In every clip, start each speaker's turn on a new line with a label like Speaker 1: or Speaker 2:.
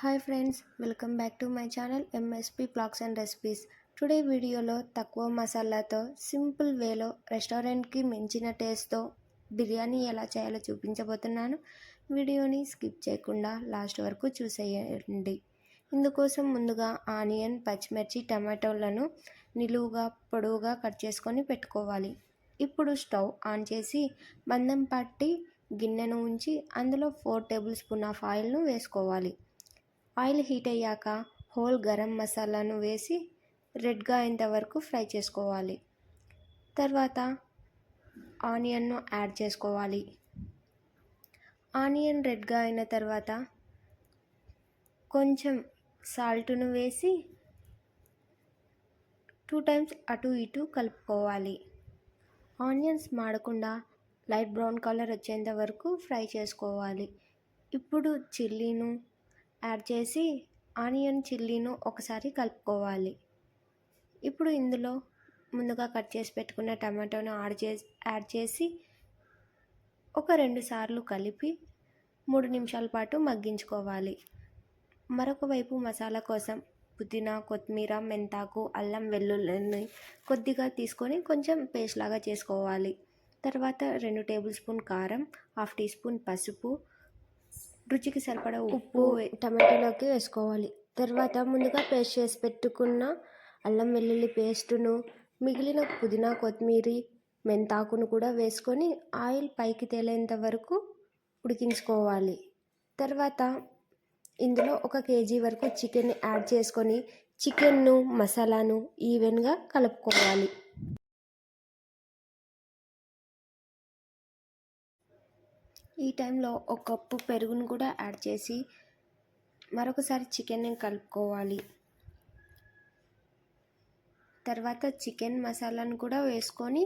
Speaker 1: Hi friends welcome back to my channel MSP blogs and recipes today వీడియోలో తక్కువ మసాలాతో simple వేలో రెస్టారెంట్కి మించిన టేస్ట్తో బిర్యానీ ఎలా చేయాలో చూపించబోతున్నాను. వీడియోని స్కిప్ చేయకుండా లాస్ట్ వరకు చూసేయండి. ఇందుకోసం ముందుగా ఆనియన్ పచ్చిమిర్చి టమాటోలను నిలువుగా పొడవుగా కట్ చేసుకొని పెట్టుకోవాలి. ఇప్పుడు స్టవ్ ఆన్ చేసి మందం పట్టి గిన్నెను ఉంచి అందులో ఫోర్ టేబుల్ స్పూన్ ఆఫ్ ఆయిల్ను వేసుకోవాలి. ఆయిల్ హీట్ అయ్యాక హోల్ గరం మసాలాను వేసి రెడ్గా అయ్యేంత వరకు ఫ్రై చేసుకోవాలి. తర్వాత ఆనియన్ను యాడ్ చేసుకోవాలి. ఆనియన్ రెడ్గా అయిన తర్వాత కొంచెం సాల్ట్ను వేసి టూ టైమ్స్ అటు ఇటు కలుపుకోవాలి. ఆనియన్స్ మాడకుండా లైట్ బ్రౌన్ కలర్ వచ్చేంత వరకు ఫ్రై చేసుకోవాలి. ఇప్పుడు చిల్లీను యాడ్ చేసి ఆనియన్ చిల్లీను ఒకసారి కలుపుకోవాలి. ఇప్పుడు ఇందులో ముందుగా కట్ చేసి పెట్టుకున్న టమాటోను యాడ్ చేసి యాడ్ చేసి ఒక రెండు సార్లు కలిపి మూడు నిమిషాల పాటు మగ్గించుకోవాలి. మరొక వైపు మసాలా కోసం పుదీనా కొత్తిమీర మెంతాకు అల్లం వెల్లుల్లిని కొద్దిగా తీసుకొని కొంచెం పేస్ట్ లాగా చేసుకోవాలి. తర్వాత రెండు టేబుల్ స్పూన్ కారం హాఫ్ టీ స్పూన్ పసుపు రుచికి సరిపడా ఉప్పు టమాటోలోకి వేసుకోవాలి. తర్వాత ముందుగా పేస్ట్ చేసి పెట్టుకున్న అల్లం వెల్లుల్లి పేస్టును మిగిలిన పుదీనా కొత్తిమీర మెంతాకును కూడా వేసుకొని ఆయిల్ పైకి తేలేంత వరకు ఉడికించుకోవాలి. తర్వాత ఇందులో ఒక కేజీ వరకు చికెన్ యాడ్ చేసుకొని చికెన్ను మసాలాను ఈవెన్గా కలుపుకోవాలి. ఈ టైంలో ఒక కప్పు పెరుగును కూడా యాడ్ చేసి మరొకసారి చికెన్ని కలుపుకోవాలి. తర్వాత చికెన్ మసాలాను కూడా వేసుకొని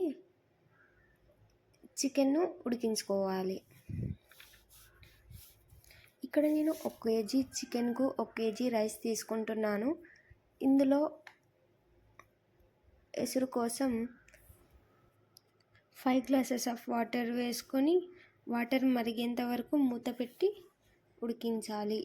Speaker 1: చికెన్ను ఉడికించుకోవాలి. ఇక్కడ నేను ఒక కేజీ చికెన్కు ఒక కేజీ రైస్ తీసుకుంటున్నాను. ఇందులో ఎసురు కోసం ఫైవ్ గ్లాసెస్ ఆఫ్ వాటర్ వేసుకొని వాటర్ మరిగేంత వరకు మూత పెట్టి ఉడికించాలి.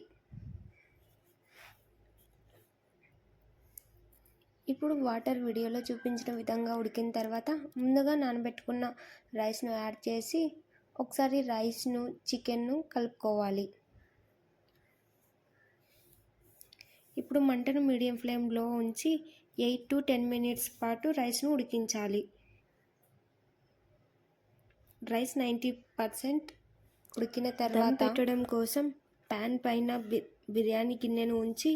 Speaker 1: ఇప్పుడు వాటర్ వీడియోలో చూపించిన విధంగా ఉడికిన తర్వాత ముందుగా నానబెట్టుకున్న రైస్ను యాడ్ చేసి ఒకసారి రైస్ను చికెన్ను కలుపుకోవాలి. ఇప్పుడు మంటను మీడియం ఫ్లేమ్లో ఉంచి ఎయిట్ టు టెన్ మినిట్స్ పాటు రైస్ను ఉడికించాలి. రైస్ నైంటీ పర్సెంట్ ఉడికిన తర్వాత పెట్టడం కోసం ప్యాన్ పైన బిర్యానీ గిన్నెను ఉంచి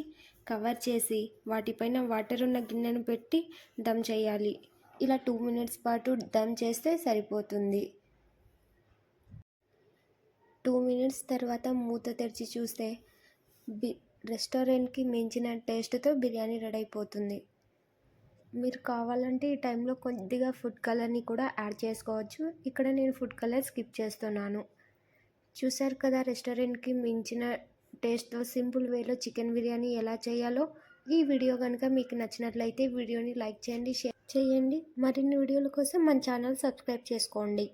Speaker 1: కవర్ చేసి వాటిపైన వాటర్ ఉన్న గిన్నెను పెట్టి దమ్ చేయాలి. ఇలా టూ మినిట్స్ పాటు దమ్ చేస్తే సరిపోతుంది. టూ మినిట్స్ తర్వాత మూత తెరిచి చూస్తే బి రెస్టారెంట్కి మించిన టేస్ట్తో బిర్యానీ రెడీ అయిపోతుంది. మీరు కావాలంటే ఈ టైంలో కొద్దిగా ఫుడ్ కలర్ని కూడా యాడ్ చేసుకోవచ్చు. ఇక్కడ నేను ఫుడ్ కలర్ స్కిప్ చేస్తున్నాను. చూసారు కదా రెస్టారెంట్కి మించిన టేస్ట్లో సింపుల్ వేలో చికెన్ బిర్యానీ ఎలా చేయాలో? ఈ వీడియో కనుక మీకు నచ్చినట్లయితే వీడియోని లైక్ చేయండి షేర్ చేయండి. మరిన్ని వీడియోల కోసం మన ఛానల్ సబ్స్క్రైబ్ చేసుకోండి.